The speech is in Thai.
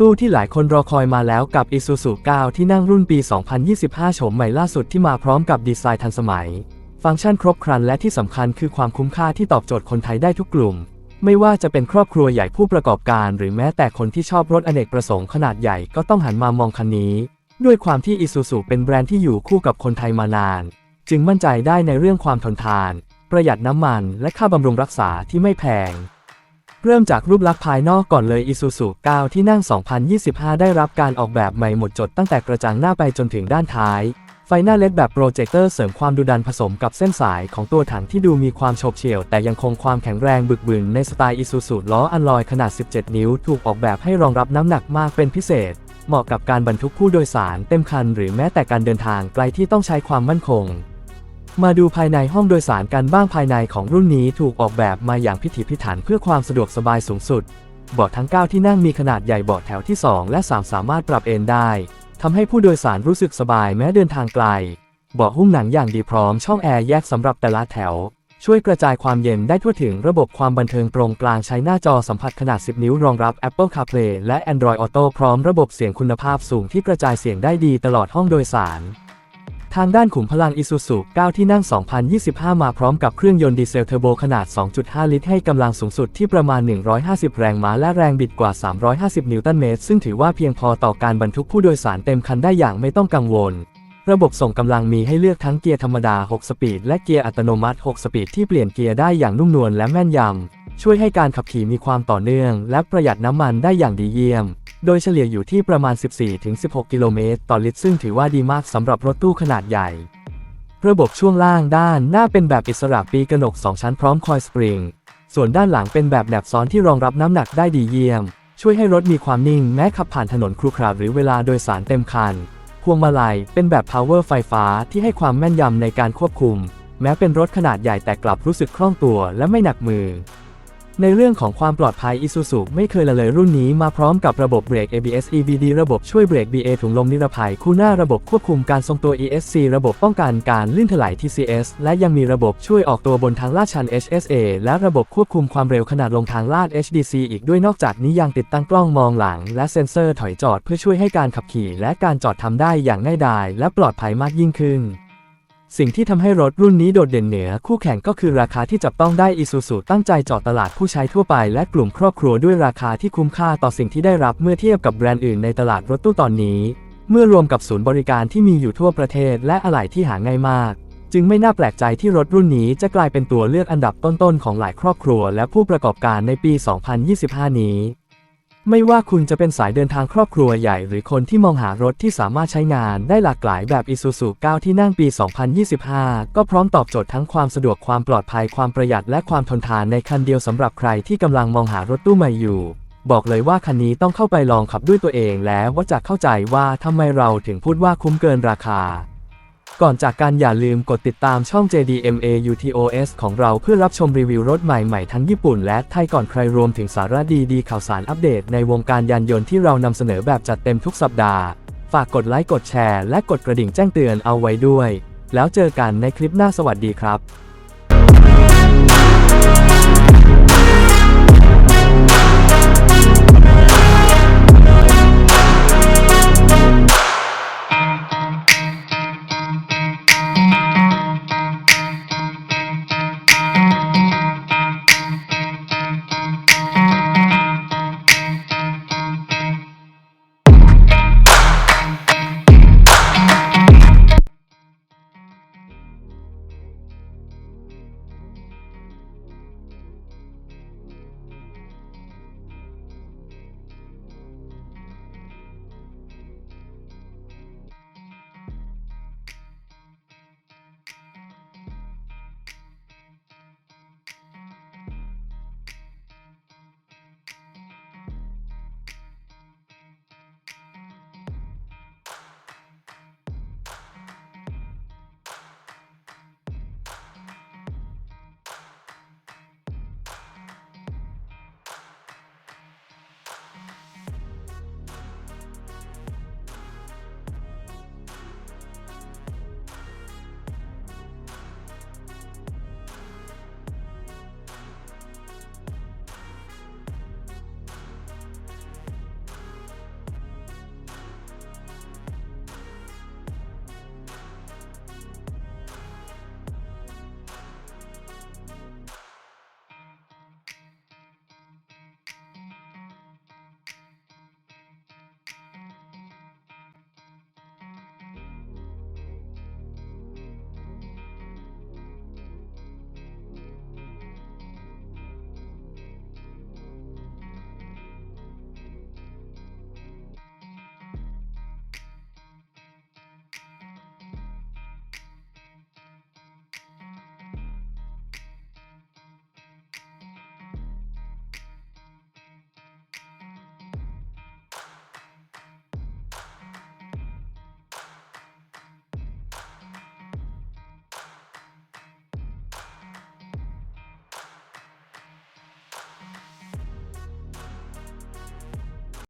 ตู้ที่หลายคนรอคอยมาแล้วกับ Isuzu 9 ที่นั่งรุ่นปี 2025 โฉมใหม่ล่าสุดที่มาพร้อมกับดีไซน์ทันสมัย ฟังก์ชันครบครันและที่สำคัญคือความคุ้มค่าที่ตอบโจทย์คนไทยได้ทุกกลุ่ม ไม่ว่าจะเป็นครอบครัวใหญ่ผู้ประกอบการ หรือแม้แต่คนที่ชอบรถอเนกประสงค์ขนาดใหญ่ก็ต้องหันมามองคันนี้ ด้วยความที่ Isuzu เป็นแบรนด์ที่อยู่คู่กับคนไทยมานาน จึงมั่นใจได้ในเรื่องความทนทาน ประหยัดน้ำมัน และค่าบำรุงรักษาที่ไม่แพง เริ่มจากรูปลักษณ์ภายนอกก่อนเลย Isuzu 9 ที่นั่ง 2025 ได้รับการออกแบบใหม่หมดจดตั้งแต่กระจังหน้าไปจนถึงด้านท้าย ไฟหน้าเลดแบบโปรเจคเตอร์เสริมความดุดันผสมกับเส้นสายของตัวถังที่ดูมีความโฉบเฉี่ยว แต่ยังคงความแข็งแรงบึกบึนในสไตล์ Isuzu ล้ออัลลอยขนาด 17 นิ้ว ถูกออกแบบให้รองรับน้ำหนักมากเป็นพิเศษ เหมาะกับการบรรทุกผู้โดยสารเต็มคันหรือแม้แต่การเดินทางไกลที่ต้องใช้ความมั่นคง มาดูภายในห้องโดยสารกันบ้างภายในของรุ่นนี้ถูกออกแบบมาอย่างพิถีพิถันเพื่อความสะดวกสบายสูงสุด เบาะทั้ง 9 ที่นั่งมีขนาดใหญ่เบาะแถวที่ 2 และ 3 สามารถปรับเอนได้ทำให้ผู้โดยสารรู้สึกสบายแม้เดินทางไกล เบาะหุ้มหนังอย่างดีพร้อมช่องแอร์แยกสำหรับแต่ละแถว ช่วยกระจายความเย็นได้ทั่วถึงระบบความบันเทิงตรงกลางใช้หน้าจอสัมผัสขนาด 10 นิ้วรองรับ Apple CarPlay และ Android Auto พร้อมระบบเสียงคุณภาพสูงที่กระจายเสียงได้ดีตลอดห้องโดยสาร ทางด้านขุมพลัง Isuzu 9 ที่นั่ง 2025 มาพร้อมกับเครื่องยนต์ดีเซลเทอร์โบขนาด 2.5 ลิตร ให้กำลังสูงสุดที่ประมาณ 150 แรงม้าและแรงบิดกว่า 350 นิวตันเมตร ซึ่งถือว่าเพียงพอต่อการบรรทุกผู้โดยสารเต็มคันได้อย่างไม่ต้องกังวล ระบบส่งกำลังมีให้เลือกทั้งเกียร์ธรรมดา 6 สปีด และเกียร์อัตโนมัติ 6 สปีดที่เปลี่ยนเกียร์ได้อย่างนุ่มนวลและแม่นยำ ช่วยให้การขับขี่มีความต่อเนื่อง และประหยัดน้ำมันได้อย่างดีเยี่ยม โดยเฉลี่ยอยู่ที่ประมาณ 14-16 กิโลเมตรต่อลิตรซึ่งถือว่าดีมากสำหรับรถตู้ขนาดใหญ่ ระบบช่วงล่างด้านหน้าเป็นแบบอิสระปีกระหนก 2 ชั้นพร้อมคอยสปริง ส่วนด้านหลังเป็นแบบแหนบซ้อนที่รองรับน้ำหนักได้ดีเยี่ยม ช่วยให้รถมีความนิ่งแม้ขับผ่านถนนครุขระหรือเวลาโดยสารเต็มคัน พวงมาลัยเป็นแบบ power ไฟฟ้าที่ให้ความแม่นยำในการควบคุม แม้เป็นรถขนาดใหญ่แต่กลับรู้สึกคล่องตัวและไม่หนักมือ ในเรื่องของความปลอดภัย Isuzu ไม่เคยละเลยรุ่นนี้มาพร้อมกับระบบเบรก ABS EBD ระบบช่วยเบรก BA ถุงลมนิรภัย คู่หน้าระบบควบคุมการทรงตัว ESC ระบบป้องกันการลื่นถลาย TCS และยังมีระบบช่วยออกตัวบนทางลาดชัน HSA และระบบควบคุมความเร็วขนาดลงทางลาด HDC อีกด้วยนอกจากนี้ยังติดตั้งกล้องมองหลัง และเซ็นเซอร์ถอยจอดเพื่อช่วยให้การขับขี่ และการจอดทำได้อย่างง่ายดายและปลอดภัยมากยิ่งขึ้น สิ่งที่ทำให้รถรุ่นนี้โดดเด่นเหนือคู่แข่งก็คือราคาที่จับต้องได้ Isuzu ตั้งใจเจาะตลาดผู้ใช้ทั่วไปและกลุ่มครอบครัวด้วยราคาที่คุ้มค่าต่อสิ่งที่ได้รับเมื่อเทียบกับแบรนด์อื่นในตลาดรถตู้ตอนนี้ เมื่อรวมกับศูนย์บริการที่มีอยู่ทั่วประเทศและอะไหล่ที่หาง่ายมาก จึงไม่น่าแปลกใจที่รถรุ่นนี้จะกลายเป็นตัวเลือกอันดับต้นๆของหลายครอบครัว และผู้ประกอบการในปี 2025 นี้ ไม่ว่าคุณจะเป็นสายเดินทางครอบครัวใหญ่ หรือคนที่มองหารถที่สามารถใช้งานได้หลากหลายแบบ Isuzu 9 ที่นั่งปี 2025 ก็พร้อมตอบโจทย์ทั้งความสะดวกความปลอดภัยความประหยัดและความทนทานในคันเดียวสำหรับใครที่กำลังมองหารถตู้ใหม่อยู่ บอกเลยว่าคันนี้ต้องเข้าไปลองขับด้วยตัวเองแล้วว่าจะเข้าใจว่าทำไมเราถึงพูดว่าคุ้มเกินราคา ก่อนจากการอย่าลืมกดติดตามช่อง JDMA UTOS ของเราเพื่อรับชมรีวิวรถใหม่ๆทั้งญี่ปุ่นและไทยก่อนใครรวมถึงสาระดีๆข่าวสารอัปเดตในวงการยานยนต์ที่เรานำเสนอแบบจัดเต็มทุกสัปดาห์ ฝากกดไลค์กดแชร์และกดกระดิ่งแจ้งเตือนเอาไว้ด้วย แล้วเจอกันในคลิปหน้าสวัสดีครับ